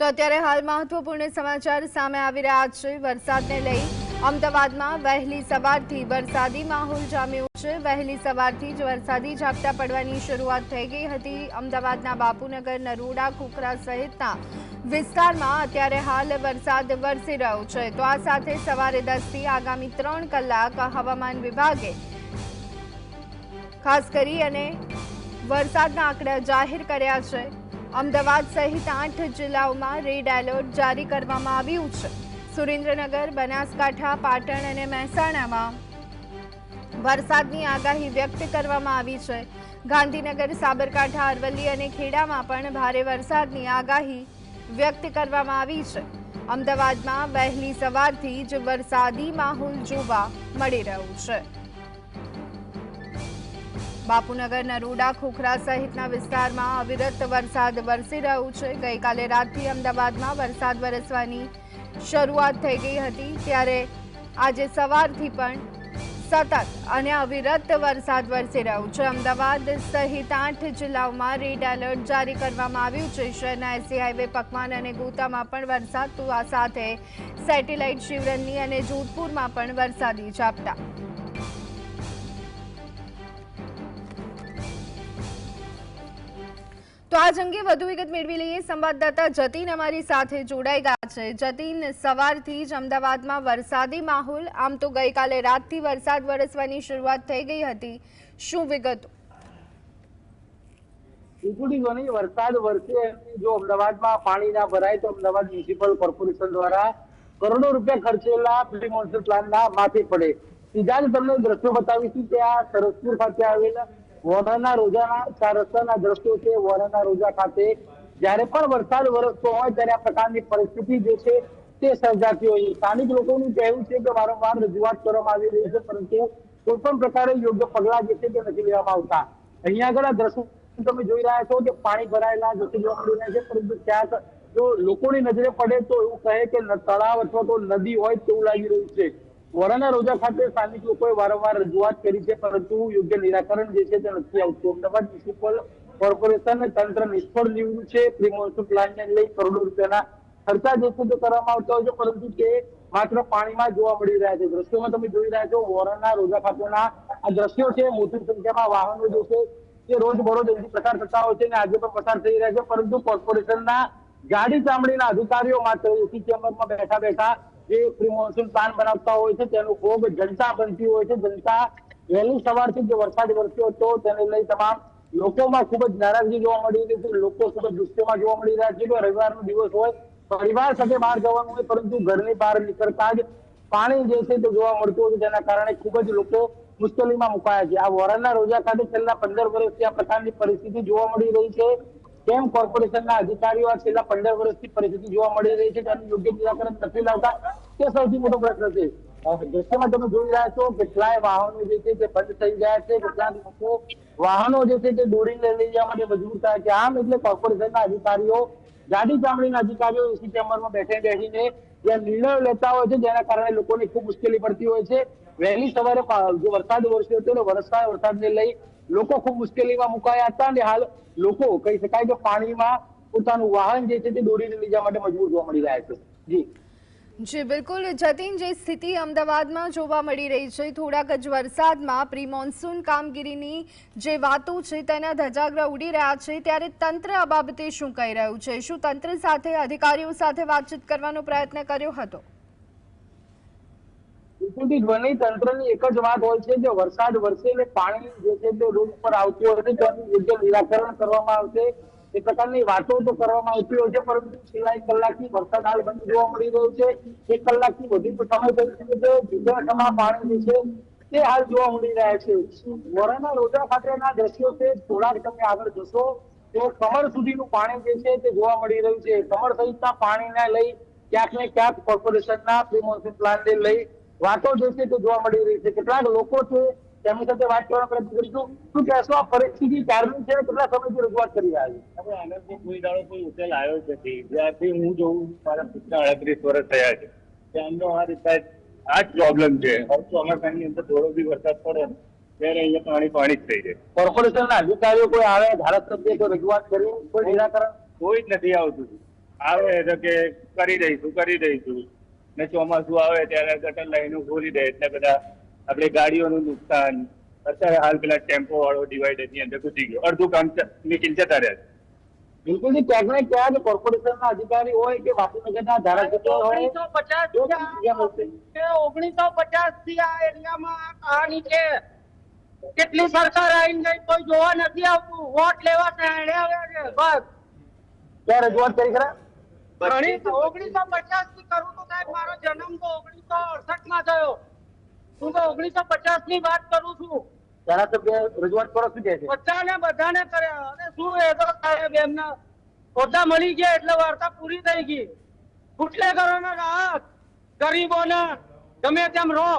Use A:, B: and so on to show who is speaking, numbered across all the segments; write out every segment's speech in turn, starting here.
A: તો અત્યારે હાલ મહત્વપૂર્ણ સમાચાર સામે આવી રહ્યા છે. વરસાદને લઈ અમદાવાદમાં વહેલી સવારથી વરસાદી માહોલ જામ્યો છે. વહેલી સવારથી જ વરસાદી ઝાપટા પડવાની શરૂઆત થઈ ગઈ હતી. અમદાવાદના બાપુનગર, નરોડા કુકરા સહિતના વિસ્તારમાં અત્યારે હાલ વરસાદ વરસી રહ્યો છે. તો આ સાથે સવારે દસથી આગામી ત્રણ કલાક હવામાન વિભાગે ખાસ કરી અને વરસાદના આંકડા જાહેર કર્યા છે. અમદાવાદ સહિત આઠ જિલ્લાઓમાં રેડ એલર્ટ જારી કરવામાં આવ્યું છે. સુરેન્દ્રનગર, બનાસકાંઠા, પાટણ અને મહેસાણામાં વરસાદની આગાહી વ્યક્ત કરવામાં આવી છે. ગાંધીનગર, સાબરકાંઠા, અરવલ્લી અને ખેડામાં પણ ભારે વરસાદની આગાહી વ્યક્ત કરવામાં આવી છે. અમદાવાદમાં વહેલી સવારથી જ વરસાદી માહોલ જોવા મળી રહ્યું છે. બાપુનગર રૂડા ખોખરા સહિતના વિસ્તારમાં અવિરત વરસાદ વરસી રહ્યો છે. ગઈકાલે રાતથી અમદાવાદમાં વરસાદ વરસવાની શરૂઆત થઈ ગઈ હતી. ત્યારે આજે સવારથી પણ સતત અને અવિરત વરસાદ વરસી રહ્યો છે. અમદાવાદ સહિત આઠ જિલ્લાઓમાં રેડ એલર્ટ જારી કરવામાં આવ્યું છે. શહેરના એસી હાઈવે, પકવાન અને ગોતામાં પણ વરસાદ સાથે સેટેલાઇટ શિવરણની અને જોધપુરમાં પણ વરસાદી ઝાપટા. તો આજ અંગે વધુ વિગત મેળવી લઈએ. સંવાદદાતા જતીન અમારી સાથે જોડાઈ ગયા છે. જતીન, સવારથી જ અમદાવાદમાં વરસાદી માહોલ. આમ તો ગઈકાલે રાતથી વરસાદ વરસવાની શરૂઆત થઈ ગઈ હતી. શું વિગત?
B: વરસાદ વરસે જો અમદાવાદમાં પાણી ના ભરાય તો અમદાવાદ મ્યુનિસિપલ કોર્પોરેશન દ્વારા કરોડો રૂપિયા ખર્ચેલા પ્રી મોન્સૂન પ્લાનના માફી પડે. સીધા જ તમને દ્રશ્યો બતાવીશું કે આ સરસપુર ખાતે આવેલા વોરાના રોજાના ચાર રસ્તાના દ્રશ્યો છે. વોરાના રોજા ખાતે જ્યારે પણ વરસાદ વરસતો હોય ત્યારે આ પ્રકારની પરિસ્થિતિ જે છે તે સર્જાતી હોય સ્થાનિક લોકોનું કહેવું છે કે વારંવાર રજૂઆત કરવામાં આવી રહી છે, પરંતુ કોઈ પણ પ્રકારે યોગ્ય પગલા જે છે તે નથી લેવામાં આવતા. અહીંયા આગળ આ દ્રશ્યો તમે જોઈ રહ્યા છો કે પાણી ભરાયેલા દ્રશ્યો જોવા મળી રહ્યા છે, પરંતુ ક્યાંક જો લોકોની નજરે પડે તો એવું કહે કે તળાવ અથવા તો નદી હોય તેવું લાગી રહ્યું છે. વરાના રોજા ખાતે સ્થાનિક લોકોએ વારંવાર રજૂઆત કરી છે, પરંતુ યોગ્ય નિરાકરણ જે છે તે નથી આવતું. અમદાવાદ મ્યુનિસિપલ કોર્પોરેશન તંત્ર નિષ્ફળ નીવડ્યું છે. પ્રી મોન્સૂન પ્લાનને લઈ કરોડો રૂપિયાના ખર્ચા જે છે તે કરવામાં આવતા હોય છે, પરંતુ તે માત્ર પાણીમાં જોવા મળી રહ્યા છે. દ્રશ્યોમાં તમે જોઈ રહ્યા છો, વોરાના રોજા ખાતેના આ દ્રશ્યો છે. મોટી સંખ્યામાં વાહનો જે તે રોજ બરોજ અહીંથી પસાર થતા હોય છે અને આજે પણ પસાર થઈ રહ્યા છે, પરંતુ કોર્પોરેશનના જાડી ચામડીના અધિકારીઓ માત્ર એસી ચેમ્બરમાં બેઠા બેઠા જે પ્રી પ્લાન બનાવતા હોય છે, તેનું ભોગ જનતા બનતી હોય છે. જનતા વહેલી સવારથી જે વરસાદ વરસ્યો હતો, તેને લઈ તમામ લોકોમાં ખૂબ જ નારાજગી જોવા મળી રહી છે. લોકો ખૂબ જ ગુસ્સેમાં જોવા મળી રહ્યા છે. રવિવારનો દિવસ હોય, પરિવાર સાથે બહાર જવાનું હોય, પરંતુ ઘરની બહાર નીકળતા જ પાણી જે છે તે જોવા મળતું હતું જેના કારણે ખૂબ જ લોકો મુશ્કેલીમાં મુકાયા છે. આ વોરાના રોજા ખાતે છેલ્લા પંદર વર્ષથી આ પ્રકારની પરિસ્થિતિ જોવા મળી રહી છે. કેમ કોર્પોરેશનના અધિકારીઓ છેલ્લા પંદર વર્ષથી પરિસ્થિતિ જોવા મળી રહી છે તેનું યોગ્ય નિરાકરણ નથી લાવતા? તે સૌથી મોટો પ્રશ્ન છે. દ્રશ્યમાં તમે જોઈ રહ્યા છો કેટલાય વાહનો જે છે તે બંધ થઈ ગયા છે. કેટલાક લોકો વાહનો જે છે તે દોડીને લઈ જવા માટે મજબૂર થયા છે. આમ એટલે કોર્પોરેશનના અધિકારીઓ જાડી ચામડીના અધિકારીઓ એસી બેઠે બેસીને જે નિર્ણયો લેતા હોય છે, જેના કારણે લોકોને ખૂબ મુશ્કેલી પડતી હોય છે. વહેલી સવારે જો વરસાદ વરસ્યો હતો વરસાદ વરસાદને લઈ લોકો ખૂબ મુશ્કેલીમાં મુકાયા હતા અને હાલ લોકો કહી શકાય કે પાણીમાં પોતાનું વાહન જે છે તે દોરીને લઈ જવા માટે મજબૂર જોવા મળી રહ્યા છે. જી.
A: જી, બિલકુલ. જતીન, જે સ્થિતિ અમદાવાદમાં જોવા મળી રહી છે, થોડાક જ વરસાદમાં પ્રી મોન્સૂન કામગીરીની જે વાતો છે, તેના ધજાગરા ઉડી રહ્યા છે. ત્યારે તંત્ર આ બાબતે શું કહી રહ્યું છે? શું તંત્ર સાથે, અધિકારીઓ સાથે વાતચીત કરવાનો પ્રયત્ન કર્યો હતો?
B: ધ્વનિ તંત્રની એક જ વાત હોય છે કે વરસાદ વરસે પાણી જે છે તે રોડ પર આવતું હોય છે તેનું યોગ્ય નિરાકરણ કરવામાં આવશે. એ પ્રકારની વાતો તો કરવામાં આવતી છે, પરંતુ એક કલાકથી વરસાદ હાલ બંધ જોવા મળી રહ્યો છે. એક કલાકથી વધુ સમય થઈ બીજામાં પાણી જે છે, તે હાલ જોવા મળી રહ્યા છે. વરાના રોજા ખાતેના દ્રશ્યો છે, થોડાક તમે આગળ જશો. તો કમર સુધીનું પાણી જે છે, તે જોવા મળી રહ્યું છે. કમર સહિતના પાણીને લઈ ક્યાંક ને ક્યાંક કોર્પોરેશનના પ્રી મોન્સૂન પ્લાનને લઈ વાતો જે છે, તે જોવા મળી રહી છે. કેટલાક લોકો છે તેમની સાથે વાત કરવાનો પ્રયત્ન કરીશું. શું કહેશો આ પરિસ્થિતિ ક્યારની છે? કેટલા સમયથી રજૂઆત કરી રહ્યા છે?
C: હવે આને તો કોઈ દાડો કોઈ ઉકેલ આવ્યો જ નથી. જ્યારથી હું જોઉં મારા પિતા અડત્રીસ વર્ષ થયા છે. ત્યાંનો આ રીતે આ જ પ્રોબ્લેમ છે. હવે ચોમાસાની અંદર થોડો બી વરસાદ પડે ત્યારે અહીંયા પાણી પાણી જ થઈ જાય.
B: કોર્પોરેશનના અધિકારીઓ કોઈ આવે ધારાસભ્ય કોઈ રજૂઆત કરી કોઈ નિરાકરણ?
C: કોઈ જ નથી આવતું. આવે તો કે કરી દઈશું કરી દઈશું. ને ચોમાસું આવે ત્યારે ગટર લાઈનો ખોલી દે એટલે બધા આપણે ગાડીઓનું નુકસાન અત્યારે હાલ પેલા ટેમ્પો વાળો ડિવાઈડરની અંદર ઘૂસી ગયો. અડધું કામ જતા રહ્યા
B: બિલકુલ જી ક્યાંક ને ક્યાંક કોર્પોરેશનના અધિકારી હોય કે બાપુનગરના ધારાસભ્ય હોય
D: ઓગણીસો પચાસ. ઓગણીસો પચાસથી આ એરિયામાં આ કહાની છે કેટલી સરકાર આવી ગઈ કોઈ જોવા નથી આવતું. વોટ લેવા ત્યાં આવે છે બસ.
B: ક્યાં રજૂઆત કરી ખરા?
D: ઓગણીસો પચાસથી કરું તો સાહેબ મારો જન્મ તો ઓગણીસો અડસઠમાં થયો હું તો ઓગણીસો પચાસની વાત કરું છું.
B: ધારાસભ્ય રજૂઆત કરો શું કે છે?
D: બધાને બધાને કર્યા. અને શું એ તો સાહેબ એમના હોદ્દા મળી ગયા એટલે વાર્તા પૂરી થઈ ગઈ. ફૂટલે કરોના રાહત ગરીબોને ગમે તેમ રહો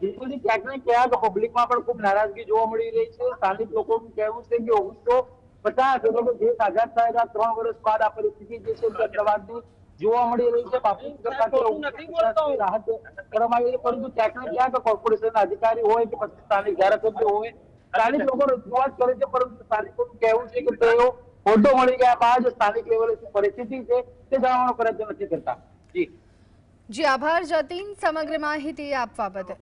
B: બિલકુલ ક્યાંક ને ક્યાંક પબ્લિકમાં પણ ખૂબ નારાજગી જોવા મળી રહી છે. સ્થાનિક લોકોનું કહેવું છે કે ઓગણીસો પચાસ જે દેશ થયેલા ત્રણ વર્ષ બાદ આ પરિસ્થિતિ જે છે અમદાવાદની જોવા મળી રહી છે. બાપુ. રાહત કરવામાં આવી પરંતુ ક્યાંક ક્યાંક કોર્પોરેશનના અધિકારી હોય કે પછી સ્થાનિક ધારાસભ્ય હોય સ્થાનિક લોકો રજૂઆત કરે છે પરંતુ સ્થાનિકોનું કહેવું છે કે તેઓ ફોટો મળી ગયા બાદ સ્થાનિક લેવલે શું પરિસ્થિતિ છે તે જાણવાનો પ્રયત્ન નથી કરતા. જી.
A: જી આભાર જતીન. સમગ્ર માહિતી આપવા બદલ.